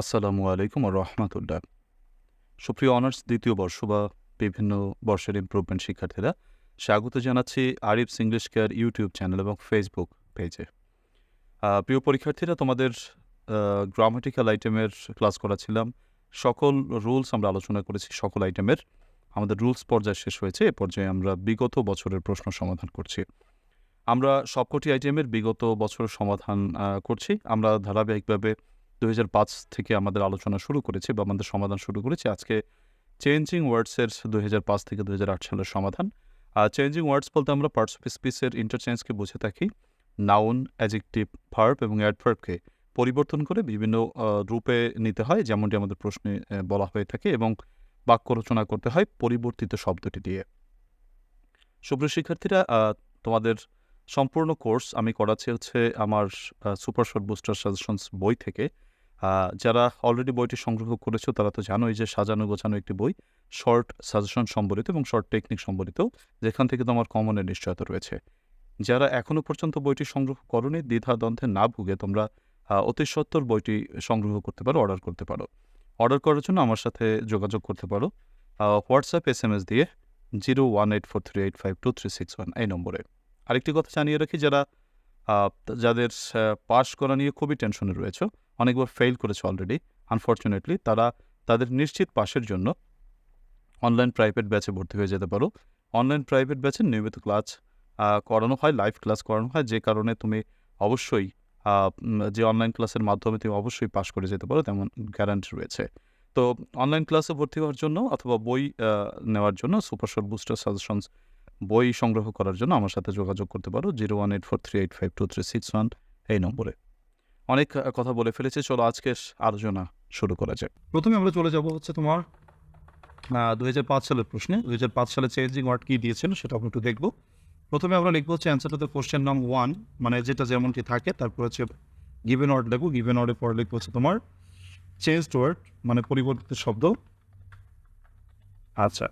আসসালামু আলাইকুম রহমতুল্লাহ। সুপ্রিয় অনার্স দ্বিতীয় বর্ষ বা বিভিন্ন বর্ষের ইম্প্রুভমেন্ট শিক্ষার্থীরা, স্বাগত জানাচ্ছি Arif English care YouTube channel এবং ফেসবুক পেজে প্রিয় পরীক্ষার্থীরা, তোমাদের গ্রামাটিক্যাল আইটেমের ক্লাস করাছিলাম সকল রুলস আমরা আলোচনা করেছি সকল আইটেমের আমাদের রুলস পর্যায় শেষ হয়েছে, এ পর্যায়ে আমরা বিগত বছরের প্রশ্ন সমাধান করছি। আমরা সবকটি আইটেমের বিগত বছরের সমাধান করছি। আমরা ধারাবাহিকভাবে দুই হাজার পাঁচ থেকে আমাদের আলোচনা শুরু করেছি বা আমাদের সমাধান শুরু করেছি। আজকে চেঞ্জিং ওয়ার্ডসের দুই হাজার পাঁচ থেকে দু হাজার আট সালের সমাধান। আর চেঞ্জিং ওয়ার্ডস বলতে আমরা পার্টস অফ স্পিচের ইন্টারচেঞ্জকে বুঝে থাকি। নাউন অ্যাজেক্টিভ ভার্ব এবং অ্যাডভার্বকে পরিবর্তন করে বিভিন্ন রূপে নিতে হয়, যেমনটি আমাদের প্রশ্নে বলা হয়ে থাকে এবং বাক্য রচনা করতে হয় পরিবর্তিত শব্দটি দিয়ে। সুপ্রিয় শিক্ষার্থীরা তোমাদের সম্পূর্ণ কোর্স আমি করাচ্ছি হচ্ছে আমার সুপার শর্ট বুস্টার সাজেশনস বই থেকে। যারা অলরেডি বইটি সংগ্রহ করেছ তারা তো জানোই যে সাজানো গোছানো একটি বই শর্ট সাজেশন সম্বলিত এবং শর্ট টেকনিক সম্বলিত, যেখান থেকে তোমার কমনের নিশ্চয়তা রয়েছে। যারা এখনও পর্যন্ত বইটি সংগ্রহ করনি দ্বিধা দ্বন্দ্বে না ভুগে তোমরা অতি সত্তর বইটি সংগ্রহ করতে পারো অর্ডার করতে পারো। অর্ডার করার জন্য আমার সাথে যোগাযোগ করতে পারো হোয়াটসঅ্যাপ এস এম এস দিয়ে zero one eight four three eight five two three six one এই নম্বরে। আরেকটি কথা জানিয়ে রাখি, যারা যাদের পাস করা নিয়ে খুবই টেনশনে রয়েছে অনেকবার ফেল করেছে অলরেডি আনফর্চুনেটলি তারা তাদের নিশ্চিত পাশের জন্য অনলাইন প্রাইভেট ব্যাচে ভর্তি হয়ে যেতে পারো। অনলাইন প্রাইভেট ব্যাচে নিয়মিত ক্লাস করানো হয় লাইভ ক্লাস করানো হয়, যে কারণে তুমি অবশ্যই যে অনলাইন ক্লাসের মাধ্যমে তুমি অবশ্যই পাশ করে যেতে পারো, তেমন গ্যারান্টি রয়েছে। তো অনলাইন ক্লাসে ভর্তি হওয়ার জন্য অথবা বই নেওয়ার জন্য সুপার শর্ট বুস্টার সাজেশনস বই সংগ্রহ করার জন্য আমার সাথে যোগাযোগ করতে পারো zero one eight four three eight five two three six one এই নম্বরে। অনেক কথা বলে ফেলেছি। চলো আজকে আলোচনা শুরু করা যাক। প্রথমে আমরা চলে যাব হচ্ছে তোমার দু হাজার পাঁচ সালের প্রশ্নে। দু হাজার পাঁচ সালে চেঞ্জিং ওয়ার্ড কী দিয়েছিল সেটা আমরা একটু দেখব। প্রথমে আমরা লিখব হচ্ছে অ্যান্সারটাতে কোশ্চেন নাম ওয়ান মানে যেটা যেমনটি থাকে, তারপর হচ্ছে গিভেন ওয়ার্ড লিখব। গিভেন ওয়ার্ডের পরে লিখব হচ্ছে তোমার চেঞ্জ ওয়ার্ড মানে পরিবর্তিত শব্দ। আচ্ছা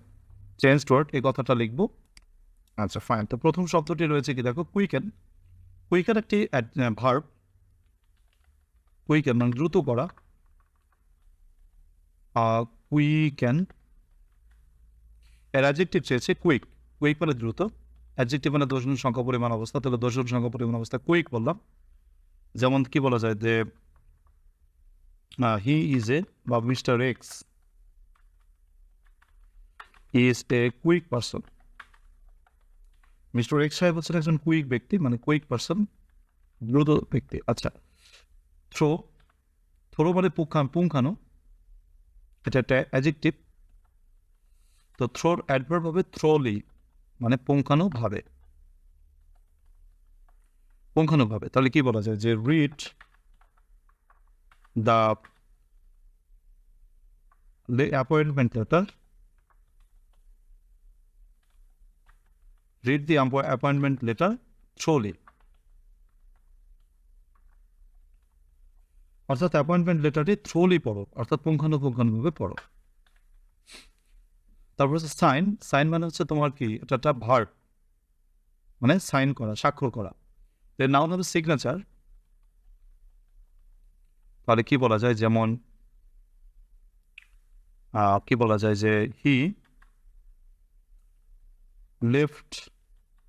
চেঞ্জ ওয়ার্ড এই কথাটা লিখব। আচ্ছা ফাইন তো প্রথম শব্দটি রয়েছে কি দেখো? কুইকেন কুইকেন একটি ভার্ব কুইকেন মানে দ্রুত করা। কুইকেন এর অ্যাডজেক্টিভ চেয়েছে কুইক কুইক মানে দ্রুত। অ্যাডজেক্টিভ মানে দশজন সংখ্যা, পরিমাণ অবস্থা। তাহলে দোষণ সংখ্যা, পরিমাণ অবস্থা কুইক বললাম। যেমন কি বলা যায় যে হি ইজ এ বা mister X is a quick person mister X সাহেব হচ্ছেন একজন কুইক ব্যক্তি মানে কুইক পার্সন দ্রুত ব্যক্তি। আচ্ছা থ্রো থ্রো মানে পুঙ্খান, পুঙ্খানো। এটা একটা অ্যাজেক্টিভ তো থ্রোর অ্যাডভার্ব হবে থ্রোলি মানে পুঙ্খানো ভাবে। পুঙ্খানো ভাবে। তাহলে কি বলা যায়? যে read the appointment letter read the appointment letter thoroughly. অর্থাৎ অ্যাপয়েন্টমেন্ট লেটারটি থ্রোলি পড়ো, অর্থাৎ পুঙ্খানুপুঙ্খানুভাবে পড়ো। তারপর হচ্ছে সাইন সাইন মানে হচ্ছে তোমার কি? এটা একটা ভার্ব মানে সাইন করা, স্বাক্ষর করা। এর নাউন হবে সিগনেচার তাহলে কি বলা যায়? যেমন কি বলা যায় যে হি লেফট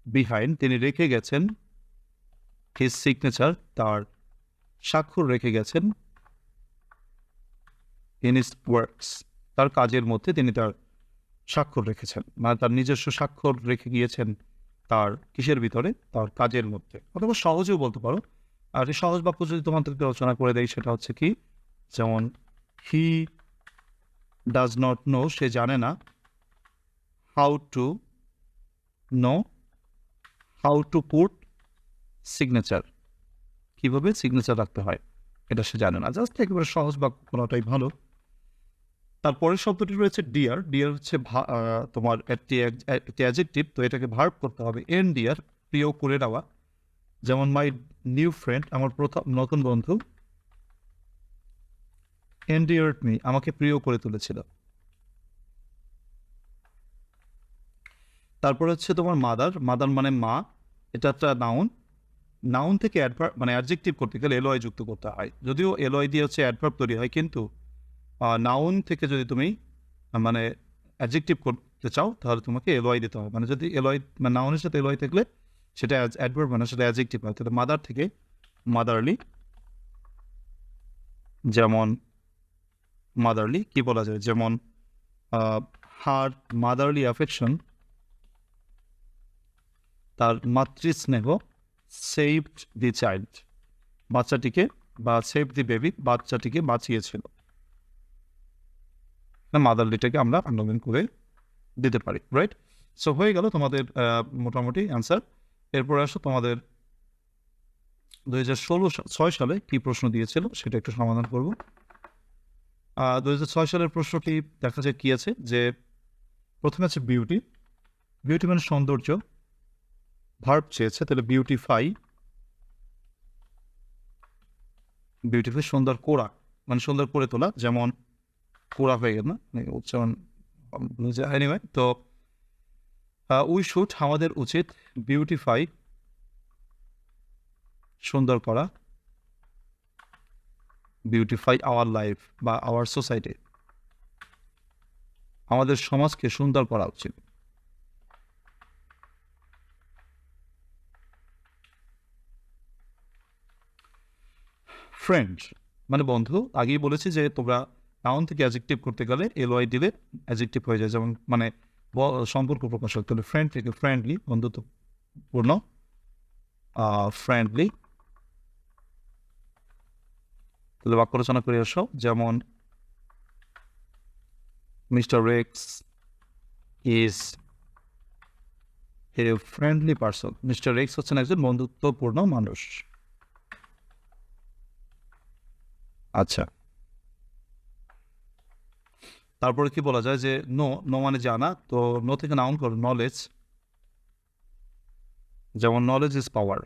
বিহাইন্ড তিনি রেখে গেছেন হিজ সিগনেচার তার স্বাক্ষর রেখে গেছেন ইন ইস ওয়ার্কস। তার কাজের মধ্যে তিনি তার স্বাক্ষর রেখেছেন। মানে তার নিজস্ব স্বাক্ষর রেখে গিয়েছেন তার কিসের ভিতরে? তার কাজের মধ্যে। অথবা সহজেও বলতে পারো। আর সহজ বাক্য যদি তোমাদেরকে রচনা করে দেয় সেটা হচ্ছে কি? যেমন হি ডাজ নট নো সে জানে না how to know how to put signature কীভাবে সিগনেচার রাখতে হয়, এটা সে জানে না। জাস্ট একেবারে সহজ বাক্য কোনোটাই ভালো। তারপরের শব্দটি রয়েছে ডিয়ার ডিয়ার হচ্ছে তোমার একটি অ্যাজেক্টিভ তো এটাকে ভার্ব করতে হবে। এন ডিয়ার প্রিয়, করে নেওয়া। যেমন মাই নিউ ফ্রেন্ড আমার প্রথম, নতুন বন্ধু। এন ডিয়ার্ড মি আমাকে প্রিয় করে তুলেছিল। তারপর হচ্ছে তোমার মাদার মাদার মানে মা। এটা একটা নাউন নাউন থেকে অ্যাডভার্ব মানে অ্যাডজেক্টিভ করতে গেলে এলওয়াই যুক্ত করতে হয়। যদিও এলওয়াই দিয়ে হচ্ছে অ্যাডভার্ব তৈরি হয়, কিন্তু নাউন থেকে যদি তুমি মানে অ্যাডজেক্টিভ করতে চাও, তাহলে তোমাকে এলওয়াই দিতে হবে। মানে যদি এলওয়াই মানে নাউনের সাথে এলওয়াই থাকলে, সেটা অ্যাডভার্ব মানে সেটা অ্যাডজেক্টিভ হয়। তাহলে মাদার থেকে মাদারলি যেমন মাদারলি কি বলা যায়? যেমন হার মাদারলি অ্যাফেকশন তার মাতৃস্নেহ সেভড দি চাইল্ড বাচ্চাটিকে বা সেভ দি বেবি বাচ্চাটিকে বাঁচিয়েছিল। মাদারলিটাকে আমরা আন্ডারলাইন করে দিতে পারি রাইট সো হয়ে গেল তোমাদের মোটামুটি অ্যান্সার এরপরে আসো তোমাদের দু হাজার ষোলো ছয় সালে কী প্রশ্ন দিয়েছিল সেটা একটু সমাধান করব। দু হাজার ছয় সালের প্রশ্নটি দেখা যায় কী আছে, যে প্রথমে আছে বিউটি বিউটি মানে সৌন্দর্য। ভার্ব চেয়েছে, তাহলে বিউটিফাই বিউটিফাই সুন্দর কোরা মানে সুন্দর করে তোলা, যেমন কোরা হয়ে গেল না মানে উচ্চারণ তো উই শুট আমাদের উচিত বিউটিফাই সুন্দর করা বিউটিফাই আওয়ার লাইফ বা আওয়ার সোসাইটি আমাদের সমাজকে সুন্দর করা উচিত। ফ্রেন্ড মানে বন্ধু, আগেই বলেছি যে তোমরা নাউন থেকে অ্যাজেক্টিভ করতে গেলে এলওয়াই দিলে অ্যাজেক্টিভ হয়ে যায়। যেমন মানে সম্পর্ক প্রকাশ করতে হলে ফ্রেন্ড থেকে ফ্রেন্ডলি বন্ধুত্বপূর্ণ ফ্রেন্ডলি তাহলে বাক্য রচনা করে আসো। যেমন, mister Rex is a friendly person. Mister Rex হচ্ছেন একজন বন্ধুত্বপূর্ণ মানুষ। আচ্ছা। তারপরে কি বলা যায় যে নো নো মানে জানা তো নো থেকে নাউন করো নলেজ যেমন নলেজ ইজ পাওয়ার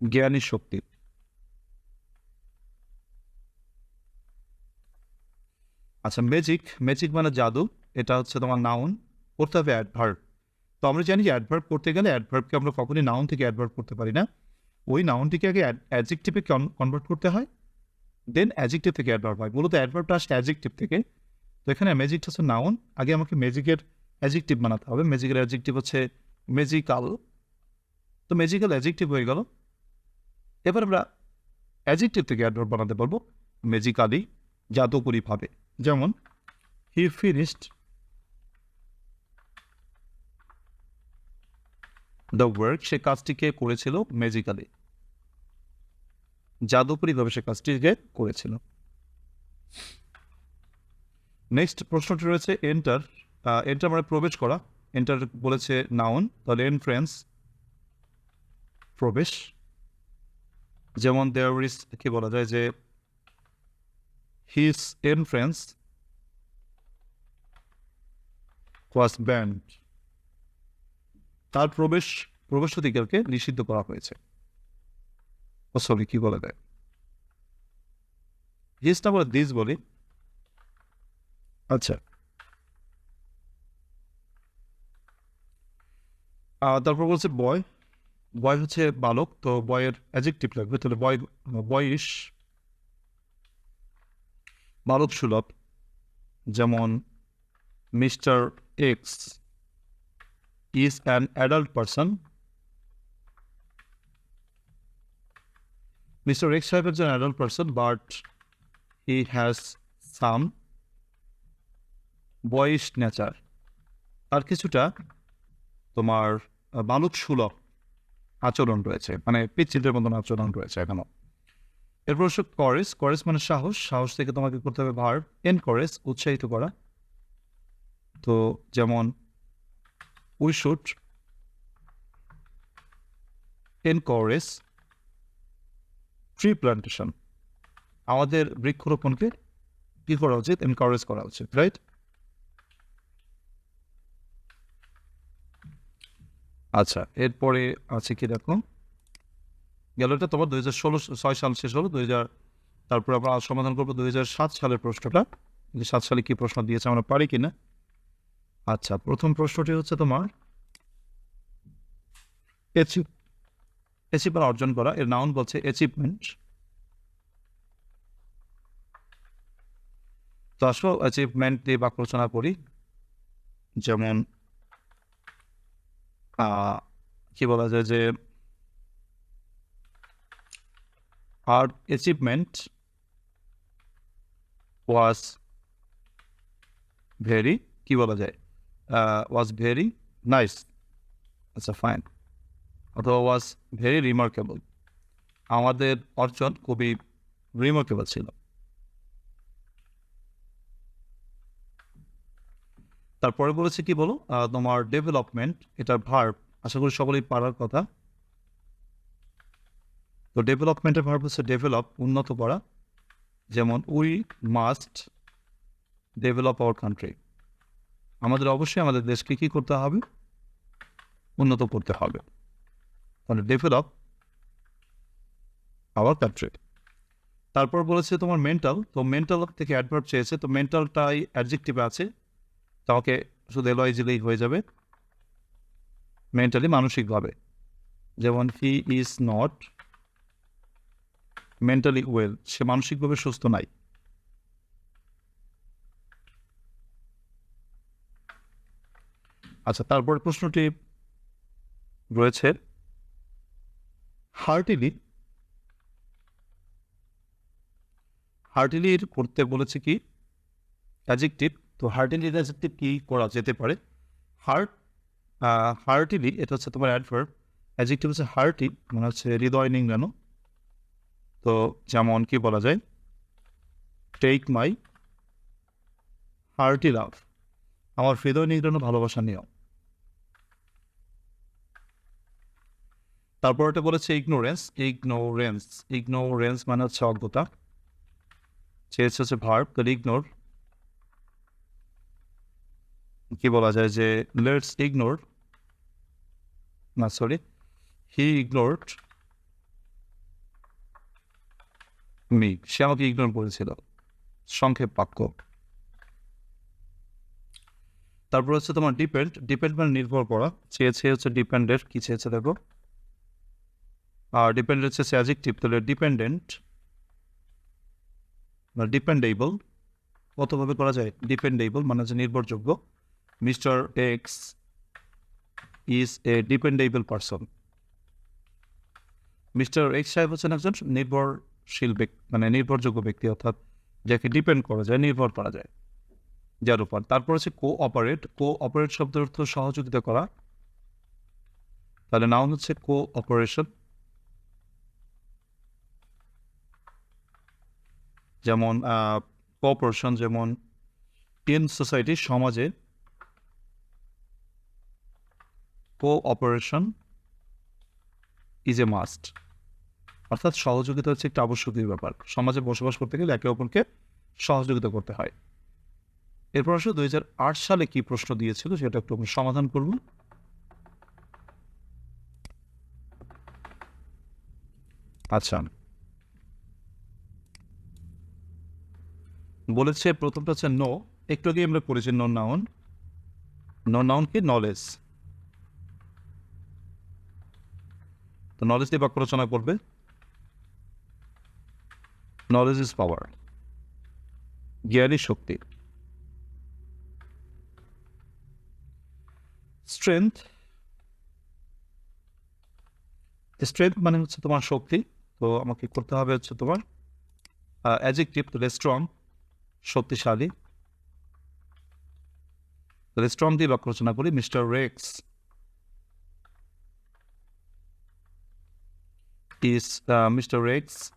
জ্ঞানী শক্তি। আচ্ছা ম্যাজিক ম্যাজিক মানে জাদু, এটা হচ্ছে তোমার নাউন করতে হবে অ্যাডভার্ব তো আমরা জানি যে অ্যাডভার্ব করতে গেলে অ্যাডভার্বকে আমরা কখনই নাউন থেকে অ্যাডভার্ব করতে পারি না। ওই নাউনটিকে আগে অ্যাডজেক্টিভে কনভার্ট করতে হয় দেন অ্যাডজেক্টিভ থেকে অ্যাডভার্ব হয়। মূলত অ্যাডভার্বটা আসছে অ্যাডজেক্টিভ থেকে। তো এখানে ম্যাজিকটা হচ্ছে নাউন আগে আমাকে ম্যাজিকের অ্যাডজেক্টিভ বানাতে হবে। ম্যাজিকের অ্যাডজেক্টিভ হচ্ছে ম্যাজিক্যাল তো ম্যাজিক্যাল অ্যাডজেক্টিভ হয়ে গেল। এবার আমরা অ্যাডজেক্টিভ থেকে অ্যাডভার্ব বানাতে পারব। ম্যাজিকালি জাদুকরিভাবে যেমন হি ফিনিশড দ্য ওয়ার্ক সে কাজটিকে করেছিল ম্যাজিক্যালি জাদুকরিভাবে সে কাজটিকে করেছিল। নেক্সট প্রশ্নটি রয়েছে এন্টার এন্টার মানে প্রবেশ করা। এন্টার বলেছে নাউন তাহলে এনফ্রেন্স প্রবেশ। যেমন দেয়ার ইস কি বলা যায় যে হিস এনফ্রেন্স ওয়াজ ব্যান্ড তার প্রবেশ, প্রবেশাধিকারকে নিষিদ্ধ করা হয়েছে। সরি কি বলে দেয়? হিসটা বলে দিস বলি। আচ্ছা। তারপর বলছে বয় বয় হচ্ছে বালক, তো বয়ের অ্যাজেক্টিভ লাগবে। তাহলে বয় বয়স বালক সুলভ। যেমন mister X is an adult person. Mr. X type is an adult person, but he has some boyish nature. আর কিছুটা তোমার বালক সুলভ আচরণ রয়েছে মানে পিচ্ছিদের মতন আচরণ রয়েছে এখনও এরপর হচ্ছে করেস করেস মানে সাহস সাহস থেকে তোমাকে করতে হবে ভার এনকরেজ উৎসাহিত করা তো যেমন we should encourage tree plantation আমাদের বৃক্ষরোপণকে কি করা উচিত? এনকারেজ করা উচিত রাইট আচ্ছা এরপরে আছে কি দেখো? গেল এটা তোমার দুই হাজার ষোলো, ছয় সাল শেষ হলো, দুই হাজার, তারপর আমরা সমাধান করব দুই হাজার সাত সালের প্রশ্নটা। সাত সালে কি প্রশ্ন দিয়েছে, আমরা পারি কিনা? আচ্ছা প্রথম প্রশ্নটি হচ্ছে তোমার। অ্যাচিভ অর্জন করা, এর নাউন বলছে অ্যাচিভমেন্ট তো আসো অ্যাচিভমেন্ট দিয়ে বাক্য রচনা করি। যেমন কি বলা যায় যে আর অ্যাচিভমেন্ট ওয়াজ ভেরি কি বলা যায়? ওয়াজ ভেরি নাইস আচ্ছা ফাইন অথবা ওয়াজ ভেরি রিমার্কেবল আমাদের অর্জন খুবই রিমার্কেবল ছিল। তারপরে বলেছে কি বলো? তোমার ডেভেলপমেন্ট এটার ভার্ব আশা করি সকলেই পারার কথা। তো ডেভেলপমেন্টের ভার্ব হচ্ছে ডেভেলপ উন্নত করা। যেমন we must develop our country আমাদের অবশ্যই আমাদের দেশকে কি করতে হবে? উন্নত করতে হবে। মানে ডেভেলপ আওয়ার কান্ট্রি তারপর বলেছে তোমার মেন্টাল তো মেন্টাল থেকে অ্যাডভার্ব চেয়েছে, তো মেন্টালটাই অ্যাডজেক্টিভে আছে। তাকে শুধু এলওয়াইজিলেই হয়ে যাবে। মেন্টালি মানসিকভাবে। যেমন he is not mentally well সে মানসিকভাবে সুস্থ নাই। আচ্ছা তারপর প্রশ্নটি রয়েছে, হার্টিলি, হার্টিলির করতে বলেছে কি? অ্যাজেক্টিভ তো হার্টিলির অ্যাজেক্টিভ কি করা যেতে পারে? হার্ট হার্টিলি, এটা হচ্ছে তোমার অ্যাডভার্ব অ্যাজেক্টিভ হচ্ছে হার্টি মানে হচ্ছে হৃদয় নিংড়ানো। তো যেমন কি বলা যায়? টেক মাই হার্টি লাভ আমার হৃদয় নিংড়ানো ভালোবাসা নিয়ম তারপর এটা বলেছে ইগনোরেন্স ইগনোরেন্স ইগনোরেন্স মানে হচ্ছে অজ্ঞতা। চেয়েছে হচ্ছে ভার্ব তো ইগনোর কি বলা যায় যে লেটস ইগনোর না সরি হি ইগনোরড মি সে আমাকে ইগনোর করেছিল সংক্ষেপ বাক্য। তারপর হচ্ছে তোমার ডিপেন্ড ডিপেন্ড মানে নির্ভর করা। চেয়েছে হচ্ছে ডিপেন্ডের কি চেয়েছে দেখো? আর ডিপেন্ড হচ্ছে অ্যাজেক্টিভ তাহলে ডিপেন্ডেন্ট বা ডিপেন্ডেবল কতভাবে করা যায়? ডিপেন্ডেবল মানে হচ্ছে নির্ভরযোগ্য। Mister X is a dependable person mister X সাহেব হচ্ছেন একজন নির্ভরশীল ব্যক্তি মানে নির্ভরযোগ্য ব্যক্তি, অর্থাৎ যাকে ডিপেন্ড করা যায়, নির্ভর করা যায়। যার উপর। তারপর হচ্ছে কো অপারেট কো অপারেট শব্দের অর্থ সহযোগিতা করা। তাহলে নাউন হচ্ছে কো অপারেশন যেমন কোঅপারেশন যেমন ইন সোসাইটি, সমাজে কোঅপারেশন ইজ এ মাস্ট। অর্থাৎ সহযোগিতা হচ্ছে একটা আবশ্যকীয় ব্যাপার। সমাজে বসবাস করতে গেলে একে অপরকে সহযোগিতা করতে হয়। এরপর আসলে দুই হাজার আট সালে কি প্রশ্ন দিয়েছিল সেটা একটু সমাধান করব। আচ্ছা। বলেছে, প্রথমটা হচ্ছে নো একটু আগে আমরা পড়েছি নো নাউন নো নাউন কি নলেজ তো নলেজ দিয়ে বাক্য রচনা করবে। নলেজ ইজ পাওয়ার জ্ঞানই শক্তি. স্ট্রেংথ স্ট্রেংথ মানে হচ্ছে তোমার শক্তি। তো আমাকে করতে হবে হচ্ছে তোমার অ্যাজেক্টিভ তাহলে স্ট্রং শক্তিশালী। তাহলে স্ট্রং দিয়ে বাক্য রচনা করি mister Rex is mister Rex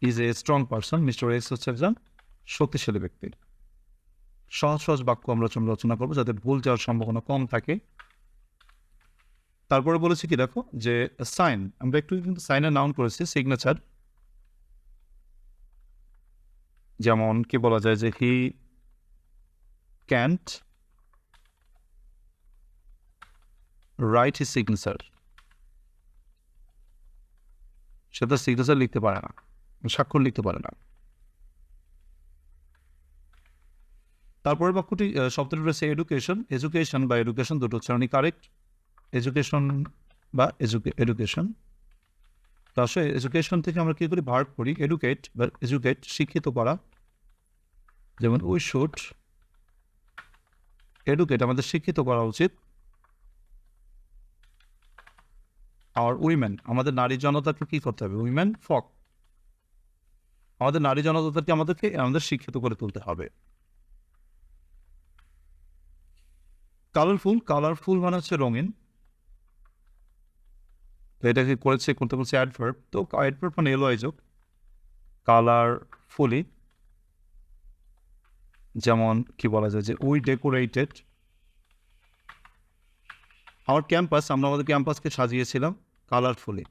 is a strong strong mister. Rex হচ্ছে একজন শক্তিশালী ব্যক্তি। সহজ সহজ বাক্য আমরা রচনা করব, যাতে ভুল যাওয়ার সম্ভাবনা কম থাকে। তারপরে বলেছি কি, দেখো, যে সাইন আমরা একটু কিন্তু নাউন করেছি সিগনেচার যেমন কি বলা যায় যে he can't write he signature সে তার সিগনেচার লিখতে পারে না, স্বাক্ষর লিখতে পারে না। তারপরে বাক্যটি শব্দটি রয়েছে এডুকেশন এডুকেশন বা এডুকেশন দুটো হচ্ছে কারেক্ট এডুকেশন বা এডুকেশন তো আসলে এডুকেশন থেকে আমরা কী করি? ভার্ব করি এডুকেট বা এডুকেট শিক্ষিত করা। যেমন উই শুড এডুকেট আমাদের শিক্ষিত করা উচিত। আর উইমেন আমাদের নারী জনতাকে কী করতে হবে? উইমেন ফক আমাদের নারী জনতাকে আমাদেরকে, আমাদের শিক্ষিত করে তুলতে হবে। কালারফুল কালারফুল মানে হচ্ছে রঙিন। তো এটাকে করেছে, করতে বলছে অ্যাডভার্ব তো অ্যাডভার্ব মানে এলো আইজক কালারফুলি যেমন কি বলা যায় যে উই ডেকোরেটেড আমার ক্যাম্পাস আমরা আমাদের ক্যাম্পাসকে সাজিয়েছিলাম কালারফুলি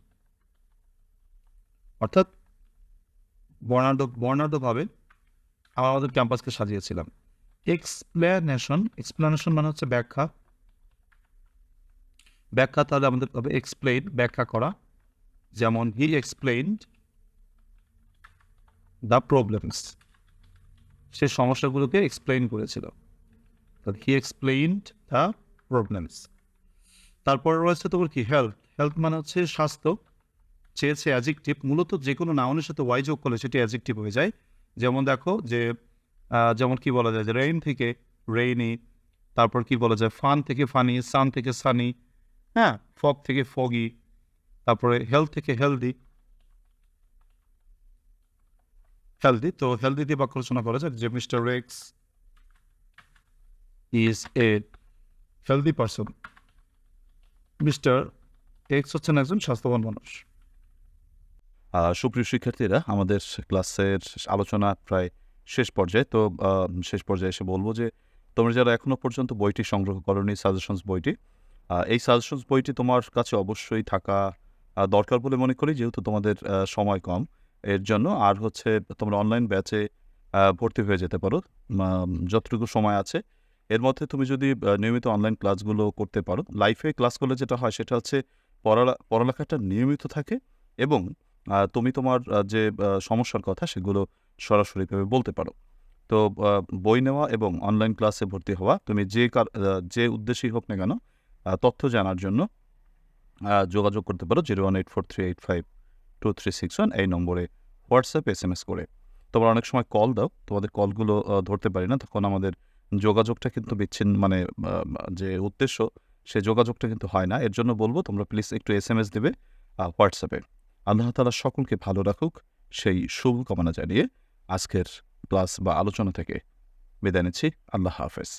অর্থাৎ বর্ণাঢ্য, বর্ণাঢ্যভাবে আমরা আমাদের ক্যাম্পাসকে সাজিয়েছিলাম। এক্সপ্লেনেশন এক্সপ্লেনেশন মানে হচ্ছে ব্যাখ্যা। ব্যাখ্যা তাহলে আমাদের হবে এক্সপ্লেন ব্যাখ্যা করা। যেমন হি এক্সপ্লেইনড দ্য প্রবলেমস সে সমস্যাগুলোকে এক্সপ্লেইন করেছিল। হি এক্সপ্লেইনড দ্য প্রবলেমস তারপর রয়েছে তোমার কি? হেলথ হেলথ মানে হচ্ছে স্বাস্থ্য। চেয়েছে অ্যাজেক্টিভ মূলত যে কোনো নাউনের সাথে ওয়াই যোগ করলে সেটি অ্যাজেক্টিভ হয়ে যায়। যেমন দেখো যে যেমন কি বলা যায় যে রেইন থেকে রেইনি তারপর কি বলা যায় ফান থেকে ফানি সান থেকে সানি হ্যাঁ ফগ থেকে ফগি তারপরে হেলথ থেকে হেলদি হেলদি তো হেলদি দিয়ে বাক্য রচনা করা যাক যে mister Rex is a healthy person mister X হচ্ছেন একজন স্বাস্থ্যবান মানুষ। সুপ্রিয় শিক্ষার্থীরা, আমাদের ক্লাসের আলোচনা প্রায় শেষ পর্যায়ে, তো শেষ পর্যায়ে এসে বলব যে, তোমরা যারা এখনও পর্যন্ত বইটি সংগ্রহ করনি সাজেশনস বইটি এই সাজেশনস বইটি তোমার কাছে অবশ্যই থাকা দরকার বলে মনে করি, যেহেতু তোমাদের সময় কম। এর জন্য। আর হচ্ছে তোমরা অনলাইন ব্যাচে ভর্তি হয়ে যেতে পারো। যতটুকু সময় আছে। এর মধ্যে তুমি যদি নিয়মিত অনলাইন ক্লাসগুলো করতে পারো। লাইফে ক্লাস করলে যেটা হয়, সেটা হচ্ছে পড়া পড়ালেখাটা নিয়মিত থাকে এবং তুমি তোমার যে সমস্যার কথা, সেগুলো সরাসরিভাবে বলতে পারো। তো বই নেওয়া এবং অনলাইন ক্লাসে ভর্তি হওয়া, তুমি যে কার- যে উদ্দেশ্যেই হোক না কেন তথ্য জানার জন্য যোগাযোগ করতে পারো। Zero one eight four three eight five two three six one এই নম্বরে হোয়াটসঅ্যাপ এস এম এস করে। তোমরা অনেক সময় কল দাও, তোমাদের কলগুলো ধরতে পারি না, তখন আমাদের যোগাযোগটা কিন্তু বিচ্ছিন্ন মানে যে উদ্দেশ্য, সে যোগাযোগটা কিন্তু হয় না। এর জন্য বলব, তোমরা প্লিজ একটু এস এম এস দেবে হোয়াটসঅ্যাপে। আল্লাহ তালা সকলকে ভালো রাখুক, সেই শুভ কামনা জানিয়ে আজকের ক্লাস বা আলোচনা থেকে বিদায় নিচ্ছি। আল্লাহ হাফেজ।